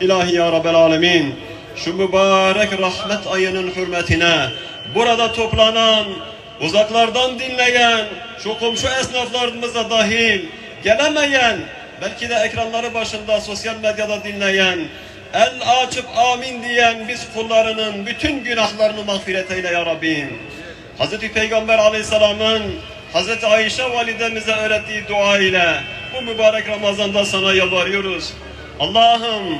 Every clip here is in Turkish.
İlahi ya Rabbel Alemin şu mübarek rahmet ayının hürmetine burada toplanan, uzaklardan dinleyen, şu komşu esnaflarımıza dahil gelemeyen, belki de ekranları başında sosyal medyada dinleyen, el açıp amin diyen biz kullarının bütün günahlarını mağfiret eyle ya Rabbim. Hazreti Peygamber Aleyhisselam'ın Hazreti Ayşe validemize öğrettiği dua ile bu mübarek Ramazan'da sana yalvarıyoruz. Allah'ım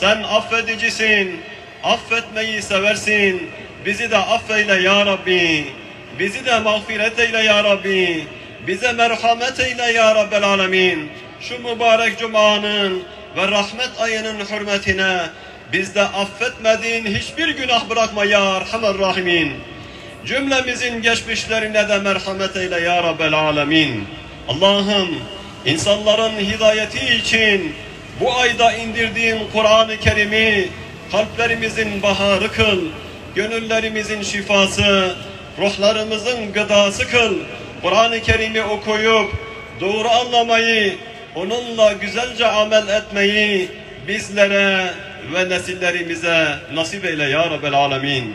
sen affedicisin, affetmeyi seversin. Bizi de affeyle ya Rabbi. Bizi de mağfiret eyle ya Rabbi. Bize merhamet eyle ya Rabbel Alemin. Şu mübarek cumanın ve rahmet ayının hürmetine bizde affetmediğin hiçbir günah bırakma ya Erhamer Rahimin. Cümlemizin geçmişlerine de merhamet eyle ya Rabbel Alemin. Allah'ım insanların hidayeti için bu ayda indirdiğin Kur'an-ı Kerim'i kalplerimizin baharı kıl, gönüllerimizin şifası, ruhlarımızın gıdası kıl. Kur'an-ı Kerim'i okuyup doğru anlamayı, onunla güzelce amel etmeyi bizlere ve nesillerimize nasip eyle ya Rabbel Alemin.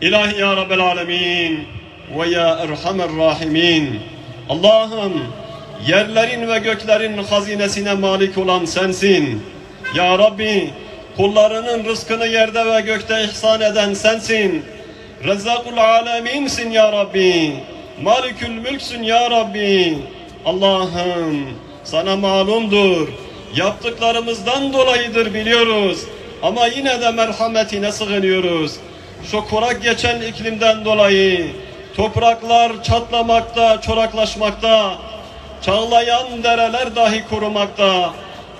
İlahi ya Rabbel Alemin ve ya Erhamer Rahimin. Allah'ım yerlerin ve göklerin hazinesine malik olan sensin. Ya Rabbi kullarının rızkını yerde ve gökte ihsan eden sensin. Rezzakul aleminsin ya Rabbi. Malikül mülksün ya Rabbi. Allah'ım sana malumdur. Yaptıklarımızdan dolayıdır biliyoruz. Ama yine de merhametine sığınıyoruz. Şu kurak geçen iklimden dolayı topraklar çatlamakta, çoraklaşmakta, çağlayan dereler dahi kurumakta,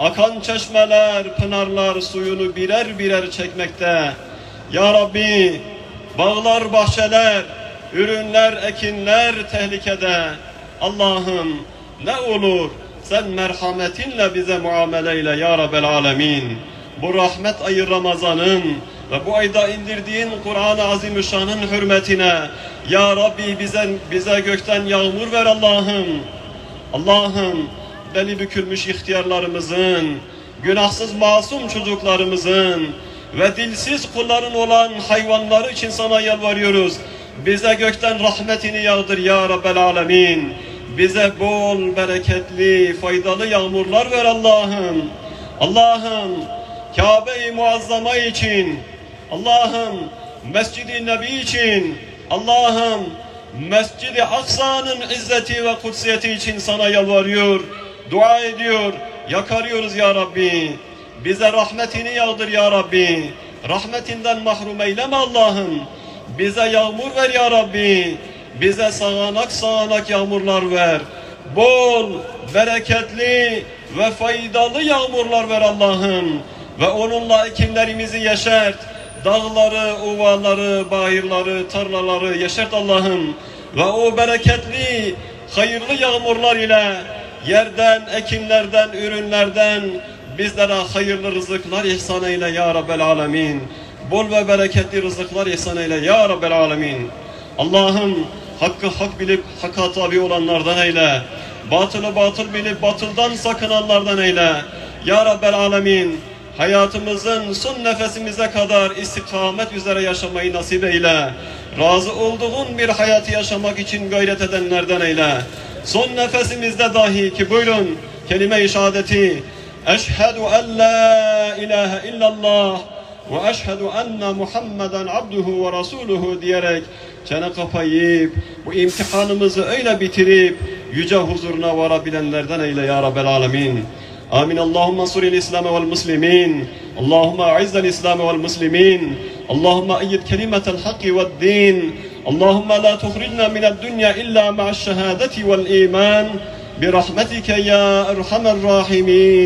akan çeşmeler, pınarlar suyunu birer birer çekmekte. Ya Rabbi, bağlar, bahçeler, ürünler, ekinler tehlikede. Allah'ım ne olur sen merhametinle bize muamele eyle ya Rabbel Alemin. Bu rahmet ayı Ramazan'ın ve bu ayda indirdiğin Kur'an-ı Azimüşşan'ın hürmetine Ya Rabbi bize, bize gökten yağmur ver Allah'ım. Allah'ım beli bükülmüş ihtiyarlarımızın, günahsız masum çocuklarımızın ve dilsiz kulların olan hayvanları için sana yalvarıyoruz. Bize gökten rahmetini yağdır ya Rabbel Alemin. Bize bol, bereketli, faydalı yağmurlar ver Allah'ım. Allah'ım Kabe-i Muazzama için, Allah'ım Mescid-i Nebi için, Allah'ım Mescid-i Aksa'nın izzeti ve kutsiyeti için sana yalvarıyor, dua ediyor, yakarıyoruz ya Rabbi. Bize rahmetini yağdır ya Rabbi. Rahmetinden mahrum eyleme Allah'ım. Bize yağmur ver ya Rabbi. Bize sağanak sağanak yağmurlar ver. Bol, bereketli ve faydalı yağmurlar ver Allah'ım. Ve onunla ekinlerimizi yeşert. Dağları, ovaları, bayırları, tarlaları yeşert Allah'ım. Ve o bereketli, hayırlı yağmurlar ile yerden, ekinlerden, ürünlerden bizlere hayırlı rızıklar ihsan eyle ya Rabbel Alemin. Bol ve bereketli rızıklar ihsan eyle ya Rabbel Alemin. Allah'ım hakkı hak bilip hakka tabi olanlardan eyle. Batılı batıl bilip batıldan sakınanlardan eyle. Ya Rabbel Alemin hayatımızın son nefesimize kadar istikamet üzere yaşamayı nasip eyle. Razı olduğun bir hayatı yaşamak için gayret edenlerden eyle. Son nefesimizde dahi ki buyurun kelime-i şehadeti Eşhedü en la ilahe illallah ve eşhedü enne Muhammeden abduhu ve rasuluhu diyerek çene kapayıp bu imtihanımızı öyle bitirip yüce huzuruna varabilenlerden eyle ya Rabbel Alemin. آمين. اللهم انصر الإسلام والمسلمين. اللهم أعز الإسلام والمسلمين. اللهم أيد كلمة الحق والدين. اللهم لا تخرجنا من الدنيا إلا مع الشهادة والإيمان. برحمتك يا أرحم الراحمين.